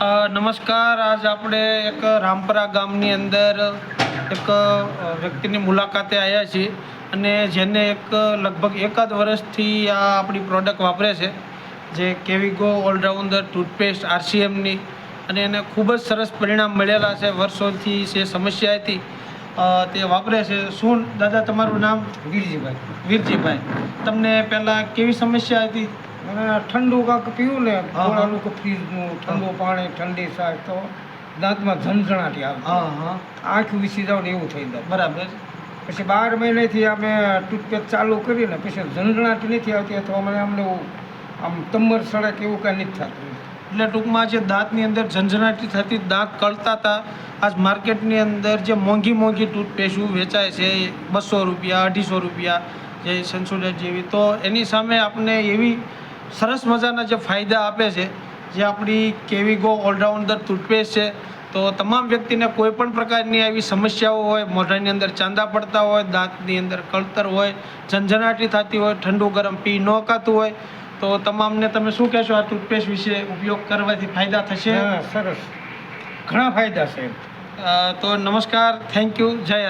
નમસ્કાર. આજ આપણે એક રામપરા ગામની અંદર એક વ્યક્તિની મુલાકાતે આવ્યા છીએ અને જેને એક લગભગ એકાદ વર્ષથી આ આપણી પ્રોડક્ટ વાપરે છે જે કેવિગો ઓલરાઉન્ડર ટૂથપેસ્ટ આરસીએમની અને એને ખૂબ જ સરસ પરિણામ મળેલા છે. વર્ષોથી જે સમસ્યા હતી તે વાપરે છે. શું દાદા તમારું નામ? વીરજીભાઈ. વીરજીભાઈ. તમને પહેલાં કેવી સમસ્યા હતી? મને ઠંડુ કાંક પીવું ને. ગોળાનું કે ફ્રીજનું ઠંડુ પાણી ઠંડી સાસ તો દાંતમાં ઝનઝણાટી આવે. હા હા. આંખ વિસી જાવ ને એવું થઈ જાય. બરાબર. પછી બાર મહિનેથી અમે ટૂથપેસ્ટ ચાલુ કરીને પછી ઝંઝણાટી નથી આવતી અથવા મને અમને એવું આમ તમર સડક એવું કાંઈ નથી થતું. એટલે ટૂંકમાં જે દાંતની અંદર ઝંઝણાટી થતી દાંત કળતા હતા આજ માર્કેટની અંદર જે મોંઘી મોંઘી ટૂથપેસ્ટ વેચાય છે બસો રૂપિયા અઢીસો રૂપિયા જે સેન્સોડેટ જેવી તો એની સામે આપણે એવી સરસ મજાના જે ફાયદા આપે છે જે આપણી કેવિગો ઓલરાઉન્ડર ટૂથપેસ્ટ છે તો તમામ વ્યક્તિને કોઈ પણ પ્રકારની આવી સમસ્યાઓ હોય મોઢાની અંદર ચાંદા પડતા હોય દાંતની અંદર કળતર હોય ઝંઝનાટી થતી હોય ઠંડુ ગરમ પી ન કાતું હોય તો તમામને તમે શું કહેશો? આ ટૂથપેસ્ટ વિશે ઉપયોગ કરવાથી ફાયદા થશે? સરસ. ઘણા ફાયદા છે. તો નમસ્કાર થેન્ક યુ જય